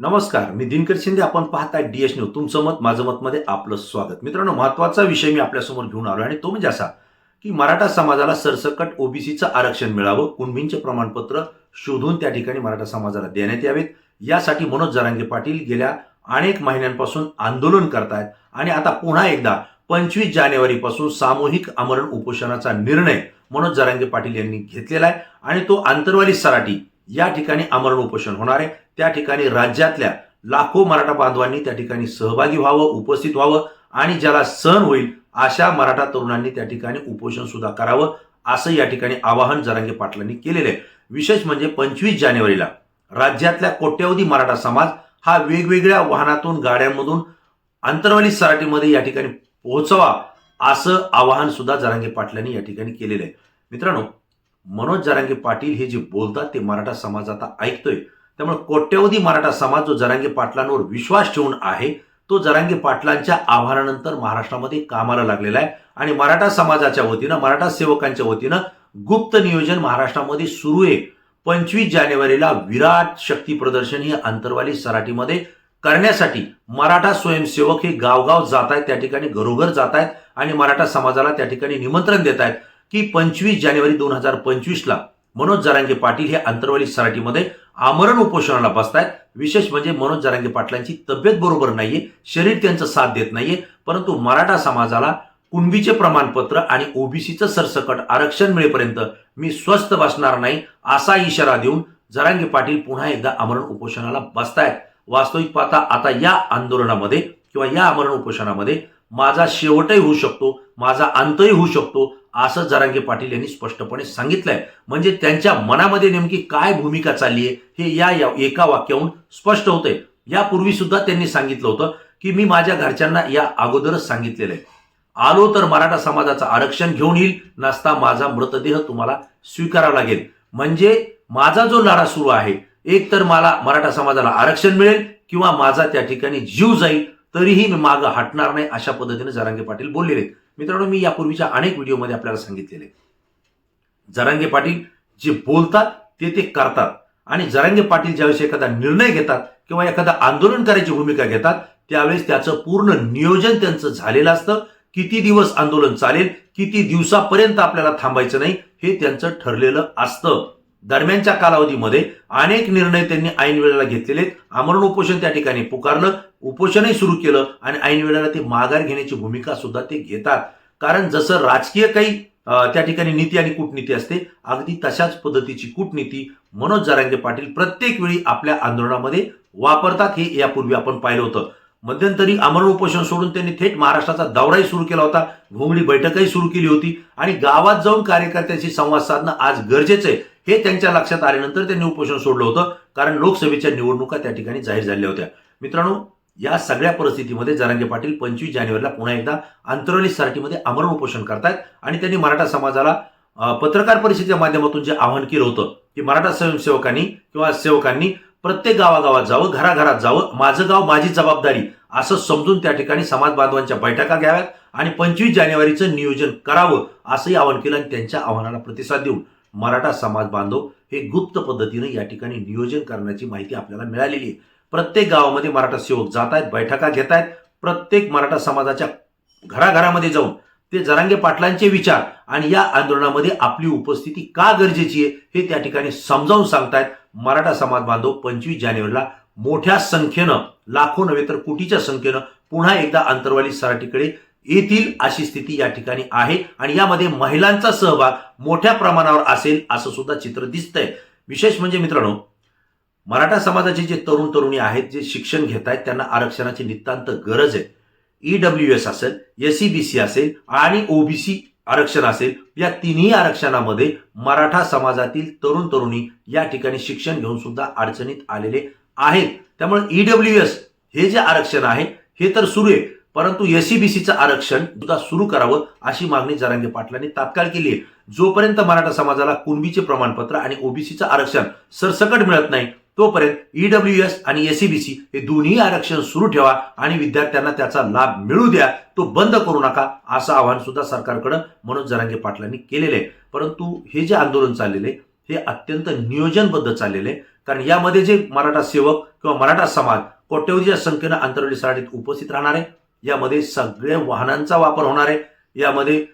नमस्कार मी दिनकर शिंदे. आपण पाहताय डीएस न्यूज तुमचं मत माझं मत मध्ये आपलं स्वागत. मित्रांनो महत्त्वाचा विषय मी आपल्यासमोर घेऊन आलो आणि तो म्हणजे असा की मराठा समाजाला सरसकट ओबीसीचं आरक्षण मिळावं कुणबींचे प्रमाणपत्र शोधून त्या ठिकाणी मराठा समाजाला देण्यात यावेत. यासाठी मनोज जरांगे पाटील गेल्या अनेक महिन्यांपासून आंदोलन करतायत आणि आता पुन्हा एकदा पंचवीस जानेवारीपासून सामूहिक आमरण उपोषणाचा निर्णय मनोज जरांगे पाटील यांनी घेतलेला आहे आणि तो आंतरवाली सराटी या ठिकाणी आमरण उपोषण होणार आहे. त्या ठिकाणी राज्यातल्या लाखो मराठा बांधवांनी त्या ठिकाणी सहभागी व्हावं उपस्थित व्हावं आणि ज्याला सहन होईल अशा मराठा तरुणांनी त्या ठिकाणी उपोषण सुद्धा करावं असं या ठिकाणी आवाहन जरांगे पाटलांनी केलेलं आहे. विशेष म्हणजे पंचवीस जानेवारीला राज्यातल्या कोट्यवधी मराठा समाज हा वेगवेगळ्या वाहनातून गाड्यांमधून अंतरवाली सराटीमध्ये या ठिकाणी पोहोचवा असं आवाहन सुद्धा जरांगे पाटलांनी या ठिकाणी केलेलं आहे. मित्रांनो मनोज जरांगे पाटील हे जे बोलतात ते मराठा समाज आता ऐकतोय. त्यामुळे कोट्यवधी मराठा समाज जो जरांगे पाटलांवर विश्वास ठेवून आहे तो जरांगे पाटलांच्या आव्हानानंतर महाराष्ट्रामध्ये कामाला लागलेला आहे. आणि मराठा समाजाच्या वतीनं मराठा सेवकांच्या वतीनं गुप्त नियोजन महाराष्ट्रामध्ये सुरू आहे. पंचवीस जानेवारीला विराट शक्ती प्रदर्शन ही आंतरवाली सराटीमध्ये करण्यासाठी मराठा स्वयंसेवक हे गावगाव जात आहेत त्या ठिकाणी घरोघर जात आहेत आणि मराठा समाजाला त्या ठिकाणी निमंत्रण देत आहेत. की पंचवीस जानेवारी दोन हजार पंचवीसला मनोज जरांगे पाटील हे आंतरवाली सराटीमध्ये आमरण उपोषणाला बसतायत. विशेष म्हणजे मनोज जरांगे पाटलांची तब्येत बरोबर नाहीये शरीर त्यांचं साथ देत नाहीये परंतु मराठा समाजाला कुणबीचे प्रमाणपत्र आणि ओबीसीचं सरसकट आरक्षण मिळेपर्यंत मी स्वस्थ बसणार नाही असा इशारा देऊन जरांगे पाटील पुन्हा एकदा आमरण उपोषणाला बसतायत. वास्तविक पाहता आता या आंदोलनामध्ये किंवा या आमरण उपोषणामध्ये माझा शेवटही होऊ शकतो माझा अंतही होऊ शकतो असं जरांगे पाटील यांनी स्पष्टपणे सांगितलंय. म्हणजे त्यांच्या मनामध्ये नेमकी काय भूमिका चालली आहे हे या या एका वाक्याहून स्पष्ट होतंय. यापूर्वी सुद्धा त्यांनी सांगितलं होतं की मी माझ्या घरच्यांना या अगोदरच सांगितलेलं आहे. आलो तर मराठा समाजाचं आरक्षण घेऊन येईल नसता माझा मृतदेह तुम्हाला स्वीकारावा लागेल. म्हणजे माझा जो लढा सुरू आहे एक तर मला मराठा समाजाला आरक्षण मिळेल किंवा माझा त्या ठिकाणी जीव जाईल तरीही मी मागं हटणार नाही अशा पद्धतीने जरांगे पाटील बोललेले आहेत. मित्रांनो मी यापूर्वीच्या अनेक व्हिडिओमध्ये आपल्याला सांगितलेले जरांगे पाटील जे बोलतात ते ते करतात. आणि जरांगे पाटील ज्यावेळेस एखादा निर्णय घेतात किंवा एखादा आंदोलन करायची भूमिका घेतात त्यावेळेस त्याचं पूर्ण नियोजन त्यांचं झालेलं असतं. किती दिवस आंदोलन चालेल किती दिवसापर्यंत आपल्याला थांबायचं नाही हे त्यांचं ठरलेलं असतं. दरम्यानच्या कालावधीमध्ये अनेक निर्णय त्यांनी ऐन वेळेला घेतलेले आमरण उपोषण त्या ठिकाणी पुकारलं उपोषणही सुरू केलं आणि ऐन वेळेला ते माघार घेण्याची भूमिका सुद्धा ते घेतात. कारण जसं राजकीय काही त्या ठिकाणी नीती आणि कूटनीती असते अगदी तशाच पद्धतीची कूटनीती मनोज जारांगे पाटील प्रत्येक वेळी आपल्या आंदोलनामध्ये वापरतात हे यापूर्वी आपण पाहिलं होतं. मध्यंतरी आमरण उपोषण सोडून त्यांनी थेट महाराष्ट्राचा दौराही सुरू केला होता घोंगडी बैठकही सुरू केली होती आणि गावात जाऊन कार्यकर्त्यांशी संवाद साधणं आज गरजेचं आहे. हे त्यांच्या लक्षात आल्यानंतर त्यांनी उपोषण सोडलं होतं. कारण लोकसभेच्या निवडणुका त्या ठिकाणी जाहीर झाल्या होत्या. मित्रांनो या सगळ्या परिस्थितीमध्ये जरांगे पाटील पंचवीस जानेवारीला पुन्हा एकदा आंतरवाली सराटीमध्ये आमरण उपोषण करतायत आणि त्यांनी मराठा समाजाला पत्रकार परिषदेच्या माध्यमातून जे आवाहन केलं होतं की मराठा स्वयंसेवकांनी किंवा सेवकांनी प्रत्येक गावागावात जावं घराघरात जावं माझं गाव माझी जबाबदारी असं समजून त्या ठिकाणी समाज बांधवांच्या बैठका घ्याव्यात आणि पंचवीस जानेवारीचं नियोजन करावं असंही आवाहन केलं आणि त्यांच्या आव्हानाला प्रतिसाद देऊन मराठा समाज बांधव हे गुप्त पद्धतीने या ठिकाणी नियोजन करण्याची माहिती आपल्याला मिळालेली आहे. प्रत्येक गावामध्ये मराठा सेवक जात आहेत बैठका घेत आहेत. प्रत्येक मराठा समाजाच्या घराघरामध्ये जाऊन ते जरांगे पाटलांचे विचार आणि या आंदोलनामध्ये आपली उपस्थिती का गरजेची आहे हे त्या ठिकाणी समजावून सांगतायत मराठा समाज बांधव पंचवीस जानेवारीला मोठ्या संख्येनं लाखो नव्हे तर कोटीच्या संख्येनं पुन्हा एकदा आंतरवाली सराटीकडे येतील अशी स्थिती या ठिकाणी आहे आणि यामध्ये महिलांचा सहभाग मोठ्या प्रमाणावर असेल असं सुद्धा चित्र दिसतंय. विशेष म्हणजे मित्रांनो मराठा समाजाचे जे तरुण तरुणी आहेत जे शिक्षण घेत आहेत त्यांना आरक्षणाची नितांत गरज आहे. ईडब्ल्यू एस असेल एस सी बी सी असेल आणि ओबीसी आरक्षण असेल या तिन्ही आरक्षणामध्ये मराठा समाजातील तरुण तरुणी या ठिकाणी शिक्षण घेऊन सुद्धा अडचणीत आलेले आहेत. त्यामुळे ईडब्ल्यू एस हे जे आरक्षण आहे हे तर सुरू आहे. परंतु एससीबीसीचं आरक्षण सुद्धा सुरू करावं अशी मागणी जरांगे पाटलांनी तात्काळ केली आहे. जोपर्यंत मराठा समाजाला कुणबीचे प्रमाणपत्र आणि ओबीसीचं आरक्षण सरसकट मिळत नाही तोपर्यंत ईडब्ल्यू एस आणि एससीबीसी हे दोन्ही आरक्षण सुरू ठेवा आणि विद्यार्थ्यांना त्याचा लाभ मिळू द्या. तो बंद करू नका असं आवाहन सुद्धा सरकारकडं मनोज जरांगे पाटलांनी केलेलं आहे. परंतु हे जे आंदोलन चाललेले हे अत्यंत नियोजनबद्ध चाललेले आहे. कारण यामध्ये जे मराठा सेवक किंवा मराठा समाज कोट्यवधीच्या संख्येनं आंतरवली सराठीत उपस्थित राहणार आहे यामध्ये सगळ्या वाहनांचा वापर होणार आहे. यामध्ये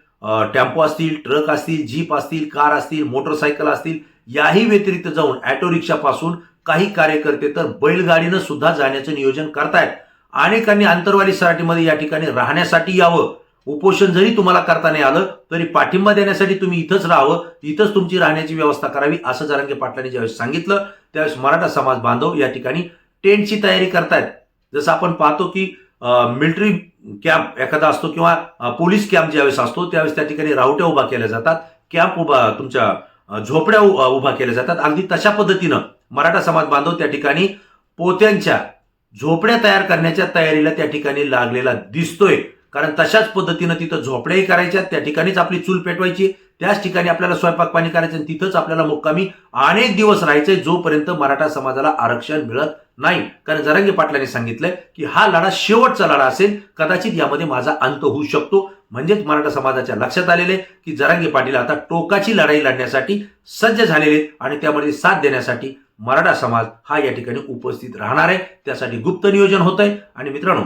टेम्पो असतील ट्रक असतील जीप असतील कार असतील मोटरसायकल असतील याही व्यतिरिक्त जाऊन ॲटो रिक्षापासून काही कार्यकर्ते तर बैलगाडीनं सुद्धा जाण्याचं नियोजन करतायत. अनेकांनी आंतरवाली सराटीमध्ये या ठिकाणी राहण्यासाठी यावं. उपोषण जरी तुम्हाला करता नाही आलं तरी पाठिंबा देण्यासाठी तुम्ही इथंच राहावं. इथंच तुमची राहण्याची व्यवस्था करावी असं जरांगे पाटलांनी ज्यावेळेस सांगितलं त्यावेळेस मराठा समाज बांधव या ठिकाणी टेंटची तयारी करतायत. जसं आपण पाहतो की मिलिटरी कॅम्प एखादा असतो किंवा पोलीस कॅम्प ज्यावेळेस असतो त्यावेळेस त्या ठिकाणी राहुट्या उभा केल्या जातात. कॅम्प उभा तुमच्या झोपड्या उ- उभा केल्या जातात. अगदी तशा पद्धतीनं मराठा समाज बांधव त्या ठिकाणी पोत्यांच्या झोपड्या तयार करण्याच्या तयारीला त्या ठिकाणी लागलेला दिसतोय. कारण तशाच पद्धतीनं तिथं झोपड्याही करायच्या त्या ठिकाणीच आपली चूल पेटवायची त्याच ठिकाणी आपल्याला स्वयंपाक पाणी करायचं आणि तिथंच आपल्याला मुक्कामी अनेक दिवस राहायचंय जोपर्यंत मराठा समाजाला आरक्षण मिळत नाही. कारण जरांगे पाटलांनी सांगितलंय की हा लढा शेवटचा लढा असेल कदाचित यामध्ये माझा अंत होऊ शकतो. म्हणजेच मराठा समाजाच्या लक्षात आलेले की जरांगे पाटील आता टोकाची लढाई लढण्यासाठी सज्ज झालेले आणि त्यामध्ये साथ देण्यासाठी मराठा समाज हा या ठिकाणी उपस्थित राहणार आहे. त्यासाठी गुप्त नियोजन होत आहे आणि मित्रांनो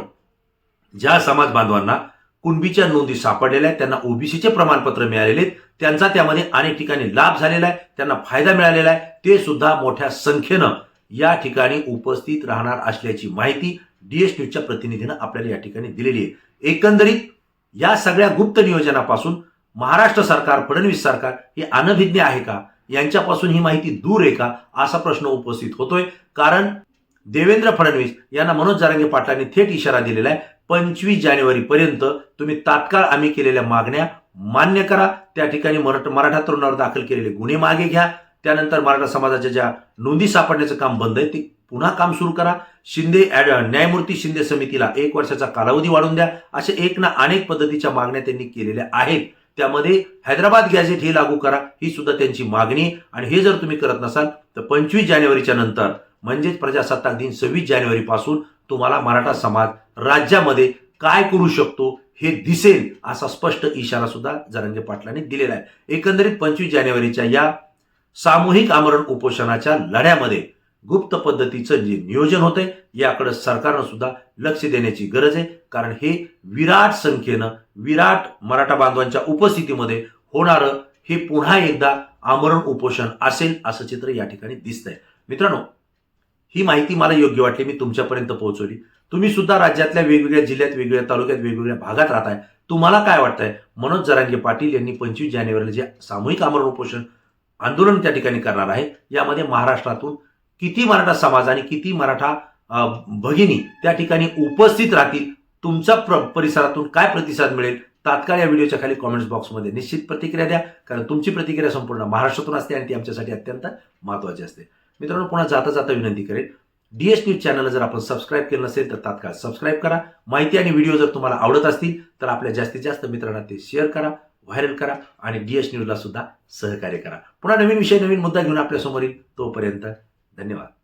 ज्या समाज बांधवांना कुणबीच्या नोंदी सापडलेल्या आहेत त्यांना ओबीसीचे प्रमाणपत्र मिळालेले आहेत त्यांचा त्यामध्ये अनेक ठिकाणी लाभ झालेला आहे त्यांना फायदा मिळालेला आहे ते सुद्धा मोठ्या संख्येनं या ठिकाणी उपस्थित राहणार असल्याची माहिती डीएस न्यूजच्या प्रतिनिधीनं आपल्याला या ठिकाणी दिलेली आहे. एकंदरीत या सगळ्या गुप्त नियोजनापासून महाराष्ट्र सरकार फडणवीस सरकार हे अनभिज्ञ आहे का? यांच्यापासून ही माहिती दूर आहे का? असा प्रश्न उपस्थित होतोय. कारण देवेंद्र फडणवीस यांना मनोज जारंगे पाटलांनी थेट इशारा दिलेला आहे. पंचवीस जानेवारी पर्यंत तुम्ही तात्काळ आम्ही केलेल्या मागण्या मान्य करा. त्या ठिकाणी मराठा मराठा तरुणावर दाखल केलेले गुन्हे मागे घ्या. त्यानंतर मराठा समाजाच्या ज्या नोंदी सापडण्याचं काम बंद आहे ते पुन्हा काम सुरू करा. शिंदे ॲड- न्यायमूर्ती शिंदे समितीला एक वर्षाचा कालावधी वाढून द्या. असे एक ना अनेक पद्धतीच्या मागण्या त्यांनी केलेल्या आहेत. त्यामध्ये हैदराबाद गॅझेट हे लागू करा ही सुद्धा त्यांची मागणी आणि हे जर तुम्ही करत नसाल तर पंचवीस जानेवारीच्या नंतर म्हणजेच प्रजासत्ताक दिन सव्वीस जानेवारीपासून तुम्हाला मराठा समाज राज्यामध्ये काय करू शकतो हे दिसेल असा स्पष्ट इशारा सुद्धा जरंगे पाटलांनी दिलेला आहे. एकंदरीत पंचवीस जानेवारीच्या या सामूहिक आमरण उपोषणाच्या लढ्यामध्ये गुप्त पद्धतीचं जे नियोजन होतंय याकडे सरकारनं सुद्धा लक्ष देण्याची गरज आहे. कारण हे विराट संख्येनं विराट मराठा बांधवांच्या उपस्थितीमध्ये होणारं हे पुन्हा एकदा आमरण उपोषण असेल असं चित्र या ठिकाणी दिसतंय. मित्रांनो ही माहिती मला योग्य वाटली मी तुमच्यापर्यंत पोहोचवली. तुम्ही सुद्धा राज्यातल्या वेगवेगळ्या जिल्ह्यात वेगवेगळ्या तालुक्यात वेगवेगळ्या भागात राहताय. तुम्हाला काय वाटतंय? मनोज जरांगे पाटील यांनी पंचवीस जानेवारीला जे सामूहिक आमरण उपोषण आंदोलन त्या ठिकाणी करणार आहे यामध्ये महाराष्ट्रातून किती मराठा समाज आणि किती मराठा भगिनी त्या ठिकाणी उपस्थित राहतील तुमचा प्र परिसरातून काय प्रतिसाद मिळेल तात्काळ या व्हिडिओच्या खाली कॉमेंट्स बॉक्समध्ये निश्चित प्रतिक्रिया द्या. कारण तुमची प्रतिक्रिया संपूर्ण महाराष्ट्रातून असते आणि ती आमच्यासाठी अत्यंत महत्त्वाची असते. मित्रांनो पुन्हा जाता जाता विनंती करेन डीएस न्यूज चॅनलला जर आपण सबस्क्राईब केलं नसेल तर तात्काळ सबस्क्राईब करा. माहिती आणि व्हिडिओ जर तुम्हाला आवडत असतील तर आपल्या जास्तीत जास्त मित्रांना ते शेअर करा. व्हायरल करा आणि डीएस न्यूजला सुद्धा सहकार्य करा. पुन्हा नवीन विषय नवीन मुद्दा घेऊन आपल्यासमोर येईल तोपर्यंत धन्यवाद.